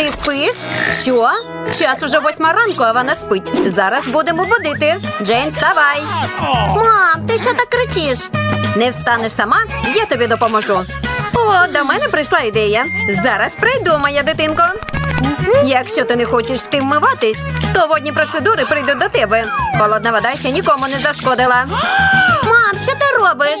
Ти спиш? Що? Час уже восьма ранку, а вона спить. Зараз будемо будити. Джейн, вставай. Мам, ти що так кричиш? Не встанеш сама, я тобі допоможу. О, до мене прийшла ідея. Зараз прийду, моя дитинко. Якщо ти не хочеш ти вмиватись, то водні процедури прийдуть до тебе. Холодна вода ще нікому не зашкодила. Мам, що ти робиш?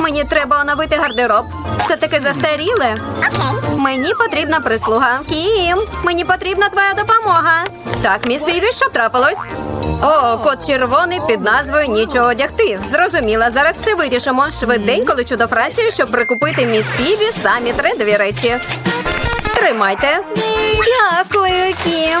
Мені треба оновити гардероб. Все таки застаріле. Мені потрібна прислуга. Кім, мені потрібна твоя допомога. Так, міс Віві, що трапилось? О, кот червоний під назвою Нічого одягти. Зрозуміла, зараз все вирішимо. Швиденько лечу до Франції, щоб прикупити міс Фіві самі трендові речі. Тримайте. Дякую, Кім.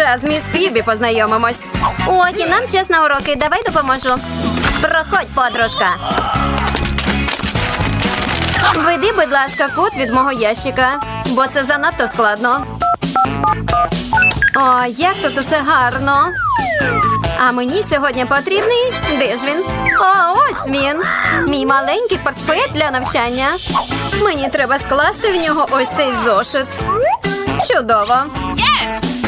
Та з міс Фібі познайомимось. О, і нам час на уроки. Давай допоможу. Проходь, подружка. Веди, будь ласка, код від мого ящика, бо це занадто складно. О, як тут усе гарно. А мені сьогодні потрібний. Де ж він? О, ось він. Мій маленький портфель для навчання. Мені треба скласти в нього ось цей зошит. Чудово.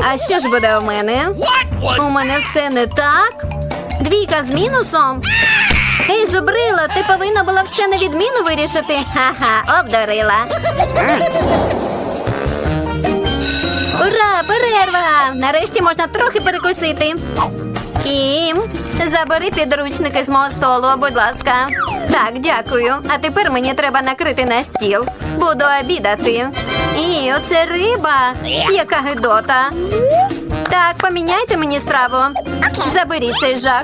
А що ж буде у мене? У мене все не так. Двійка з мінусом. Ей, зубрила, ти повинна була все на відміну вирішити. Ха-ха, обдарила. Ура, перерва! Нарешті можна трохи перекусити. Кім, забери підручники з мого столу, будь ласка. Так, дякую. А тепер мені треба накрити на стіл. Буду обідати. І оце риба. Яка гидота. Так, поміняйте мені страву. Заберіть цей жах.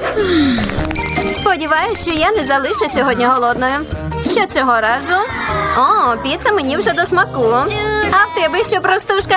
Сподіваюсь, що я не залишу сьогодні голодною. Що цього разу? О, піца мені вже до смаку. А в тебе що, простушка?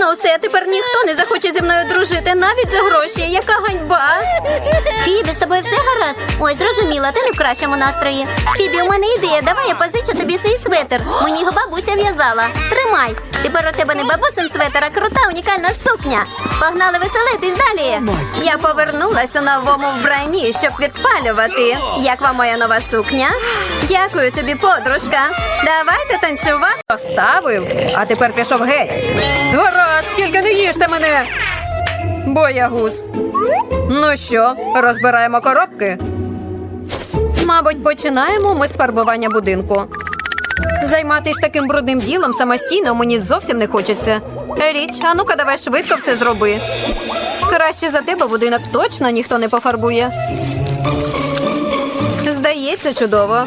Ну все, тепер ніхто не захоче зі мною дружити, навіть за гроші. Яка ганьба. Фібі, з тобою все гаразд? Ой, зрозуміла, ти не в кращому настрої. Фібі, у мене ідея. Давай я позичу тобі свій светр. Мені його бабуся в'язала. Тримай. Тепер у тебе не бабусин светр, а крута унікальна сукня. Погнали веселитись далі. Я повернулась у новому вбранні, щоб відпалювати. Як вам моя нова сукня? Дякую тобі, подружка. Давайте танцювати. Поставив, а тепер пішов геть. Гаразд, тільки не їжте мене. Боягуз. Ну що, розбираємо коробки? Мабуть, починаємо ми з фарбування будинку. Займатись таким брудним ділом самостійно мені зовсім не хочеться. Річ, а ну-ка давай швидко все зроби. Краще за тебе будинок точно ніхто не пофарбує. Здається, чудово.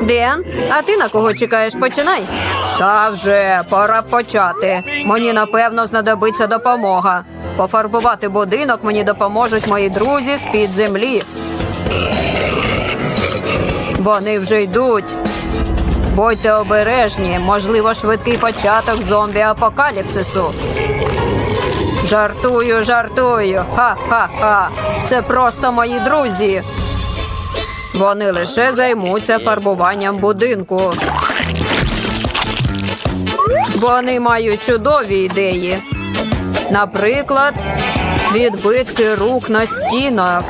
Ден, а ти на кого чекаєш? Починай. Та вже пора почати. Мені напевно знадобиться допомога. Пофарбувати будинок мені допоможуть мої друзі з під землі. Вони вже йдуть. Будьте обережні, можливо, швидкий початок зомбі-апокаліпсису. Жартую, жартую. Ха-ха-ха. Це просто мої друзі. Вони лише займуться фарбуванням будинку. Вони мають чудові ідеї. Наприклад, відбитки рук на стінах.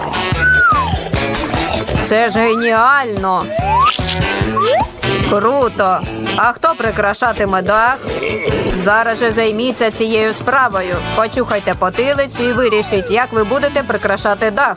Це ж геніально. Круто. А хто прикрашатиме дах? Зараз же займіться цією справою. Почухайте потилицю і вирішіть, як ви будете прикрашати дах.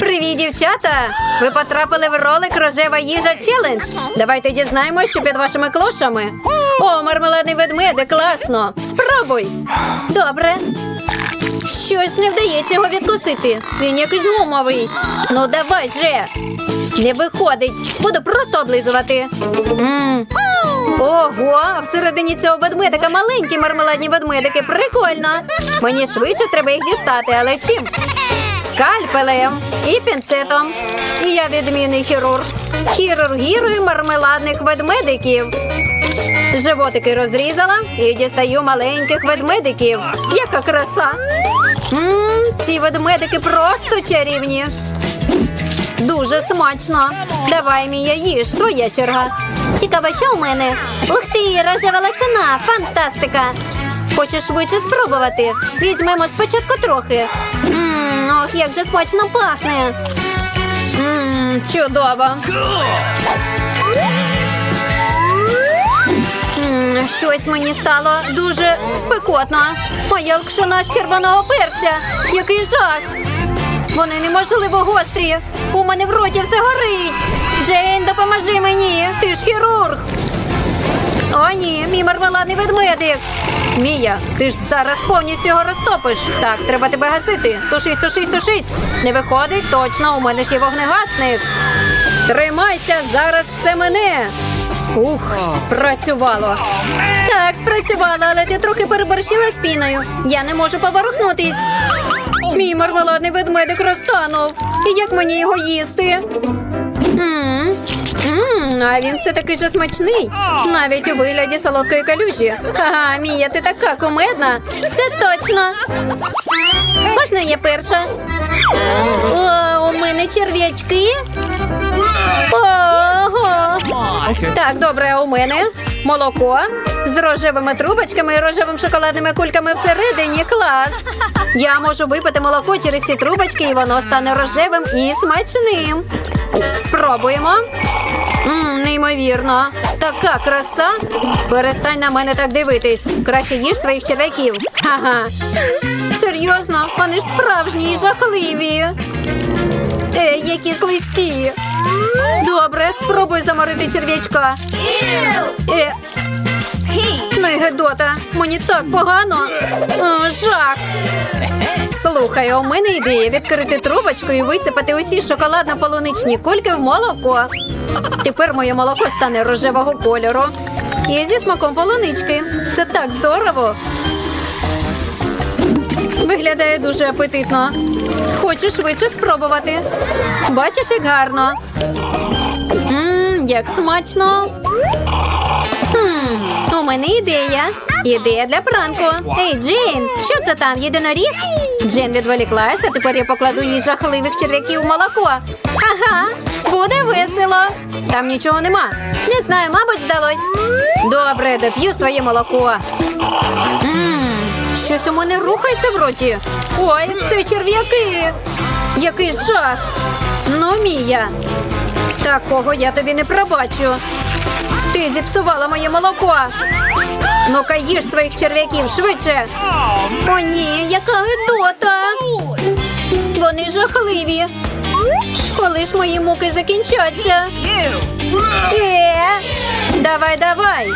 Привіт, дівчата! Ви потрапили в ролик Рожева їжа челендж. Давайте дізнаємося, що під вашими клошами. О, мармеладний ведмедик, класно! Спробуй! Добре. Щось не вдається його відкусити. Він якийсь гумовий. Ну давай же. Не виходить. Буду просто облизувати. м Ого, а всередині цього ведмедика маленькі мармеладні ведмедики. Прикольно. Мені швидше треба їх дістати, але чим? Скальпелем і пінцетом. І я відмінний хірург. Хірургірую мармеладних ведмедиків. Животики розрізала і дістаю маленьких ведмедиків. Яка краса! Мм, ці ведмедики просто чарівні. Дуже смачно. Давай, Мія, їж, твоя черга. Цікаво, що у мене? Ух ти, рожева лакшина, фантастика! Хочеш швидше спробувати? Візьмемо спочатку трохи. Мм, ох, як же смачно пахне. Мм, чудово. М, Щось мені стало дуже спекотно. Моя лакшина з червоного перця. Який жах! Вони неможливо гострі. У мене в роті все горить. Джейн, допоможи мені. Ти ж хірург. О, ні, мій мармеладний ведмедик. Мія, ти ж зараз повністю його розтопиш. Так, треба тебе гасити. Тушись, тушись, тушись. Не виходить, точно, у мене є вогнегасник. Тримайся, зараз все мене. Ух, спрацювало. Так, спрацювало, але ти трохи переборщила з піною. Я не можу поворухнутись. Мій мармеладний ведмедик розтанув. І як мені його їсти? А він все такий же смачний. Навіть у вигляді солодкої калюжі. Ага, Мія, ти така кумедна. Це точно. Можна я перша? О, у мене черв'ячки. Ого. Так, добре, а у мене молоко з рожевими трубочками і рожевими шоколадними кульками всередині. Клас. Я можу випити молоко через ці трубочки, і воно стане рожевим і смачним. Спробуємо. Мм, неймовірно. Така краса. Перестань на мене так дивитись. Краще їж своїх черв'яків. Ага. Серйозно, вони ж справжні і жахливі. Ей, які слизькі. Добре, спробуй заморити черв'ячка. Е. Ну і гедота, мені так погано. О, жах. Слухай, у мене ідея відкрити трубочку і висипати усі шоколадно-полуничні кульки в молоко. Тепер моє молоко стане рожевого кольору. І зі смаком полунички. Це так здорово. Виглядає дуже апетитно. Хочу швидше спробувати. Бачиш, як гарно. Мм, як смачно. Хм, у мене ідея. Ідея для пранку. Ей, Джейн, що це там? Єдиноріг? Джейн відволіклася, тепер я покладу їй жахливих черв'яків у молоко. Ага, буде весело. Там нічого нема. Не знаю, мабуть, здалось. Добре, доп'ю своє молоко. Мм, щось у мене рухається в роті. Ой, це черв'яки. Який жах. Ну, Мія. Такого я тобі не пробачу. Ти зіпсувала моє молоко. Ну-ка їж своїх черв'яків швидше. О, ні, яка гидота. Вони жахливі. Коли ж мої муки закінчаться? Е, давай, давай.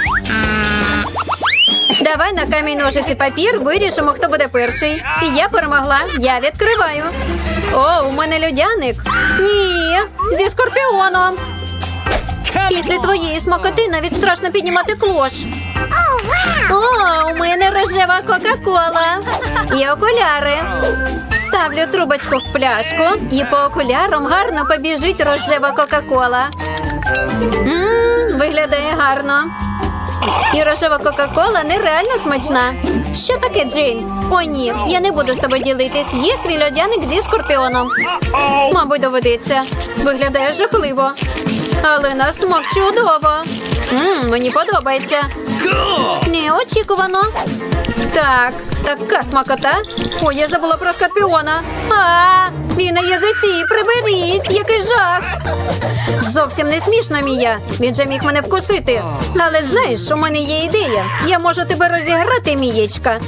Давай на камінь ножиці папір вирішимо, хто буде перший. І я перемогла. Я відкриваю. О, у мене льодяник. Ні, зі скорпіоном. Після твоєї смакоти навіть страшно піднімати клош. О, у мене рожева Кока-Кола. І окуляри. Ставлю трубочку в пляшку, і по окулярам гарно побіжить рожева Кока-Кола. Виглядає гарно. І рожева Кока-Кола нереально смачна. Що таке, Джейн? О, ні, я не буду з тобою ділитись. Їж свій льодяник зі скорпіоном. Мабуть, доведеться. Виглядає жахливо. Але на смак чудово. Мм, мені подобається. Неочікувано. Так, Така смакота. Ой, я забула про скорпіона. А, він на язиці, приберіть, який жах. Зовсім не смішно, Мія. Він же міг мене вкусити. Але знаєш, у мене є ідея. Я можу тебе розіграти, Мієчка.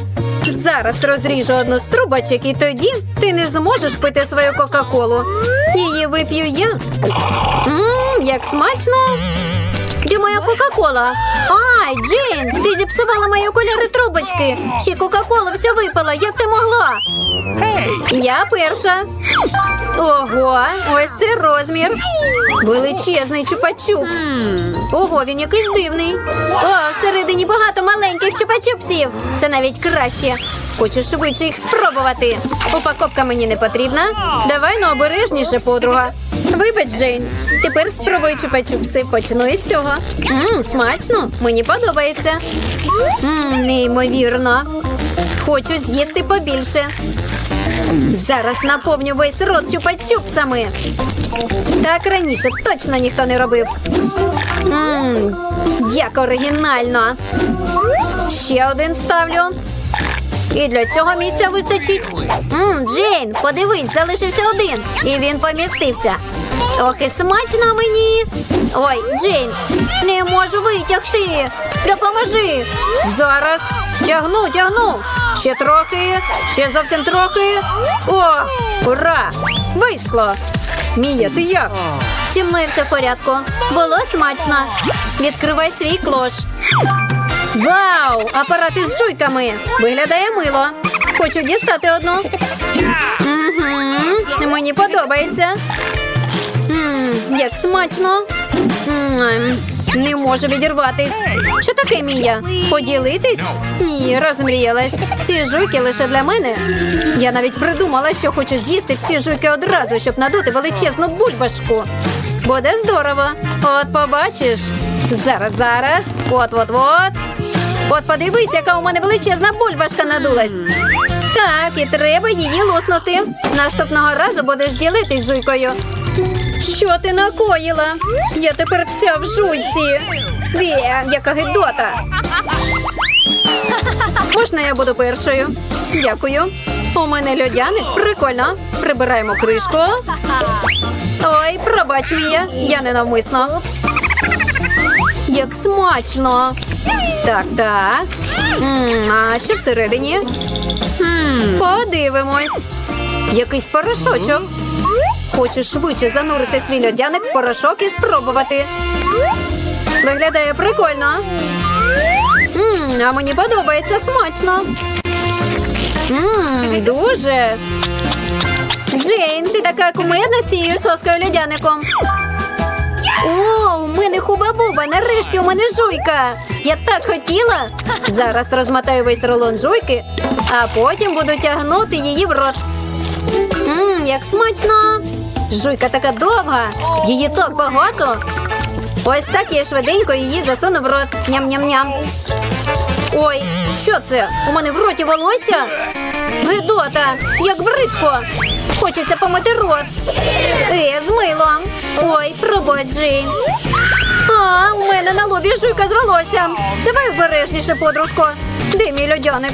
Зараз розріжу одну з трубочок, і тоді ти не зможеш пити свою Кока-Колу. Її вип'ю я. Ммм, як смачно. Де моя Кока-Кола? Ай, Джейн, ти зіпсувала мої окуляри трубочки. Ще Кока-Кола все випала, як ти могла? Я перша. Ого, ось це розмір. Величезний чупа-чупс. Ого, він якийсь дивний. О, всередині багато маленьких чупа-чупсів. Це навіть краще. Хочу швидше їх спробувати. Упаковка мені не потрібна. Давай ну обережніше, подруга. Вибач, Джейн. Тепер спробуй чупа-чупси. Почну із цього. Мм, смачно. Мені подобається. Мм, неймовірно. Хочу з'їсти побільше. Зараз наповню весь рот чупа-чупсами. Так раніше точно ніхто не робив. Мм, як оригінально. Ще один вставлю. І для цього місця вистачить. Мм, Джейн, подивись, залишився один. І він помістився. Ох, смачно мені. Ой, Джейн, не можу витягти. Допоможи. Зараз тягну, тягну. Ще трохи, ще зовсім трохи. О, ура! Вийшло. Мія, ти як? Зі мною все в порядку. Було смачно. Відкривай свій клош. Вау! Апарат із жуйками. Виглядає мило. Хочу дістати одну. Угу, мені подобається. Як смачно. Не можу відірватись. Що таке, Мія? Поділитись? Ні, розмріялась. Ці жуйки лише для мене. Я навіть придумала, що хочу з'їсти всі жуйки одразу, щоб надути величезну бульбашку. Буде здорово. От побачиш. Зараз, зараз. От, от, от. От подивись, яка у мене величезна бульбашка надулась. Так, і треба її луснути. Наступного разу будеш ділитись жуйкою. Що ти накоїла? Я тепер вся в жуйці. Вє, яка гидота. Можна я буду першою? Дякую. У мене льодяник. Прикольно. Прибираємо кришку. Ой, пробач Мія, я ненавмисно. Як смачно. Так, так. А що всередині? Подивимось. Якийсь порошочок. Хочу швидше занурити свій льодяник в порошок і спробувати. Виглядає прикольно. А мені подобається смачно. М, дуже. Джейн, ти така кумедна з цією соскою льодяником. О, у мене хуба-буба, нарешті у мене жуйка. Я так хотіла. Зараз розмотаю весь рулон жуйки, а потім буду тягнути її в рот. Мм, як смачно. Жуйка така довга, її так багато. Ось так я швиденько її засуну в рот. Ням-ням-ням. Ой, що це? У мене в роті волосся? Гидота, як бридко. Хочеться помити рот. Е, з милом. Ой, пробач, Джейн. А, у мене на лобі жуйка з волоссям. Давай обережніше, подружко. Де мій льодяник?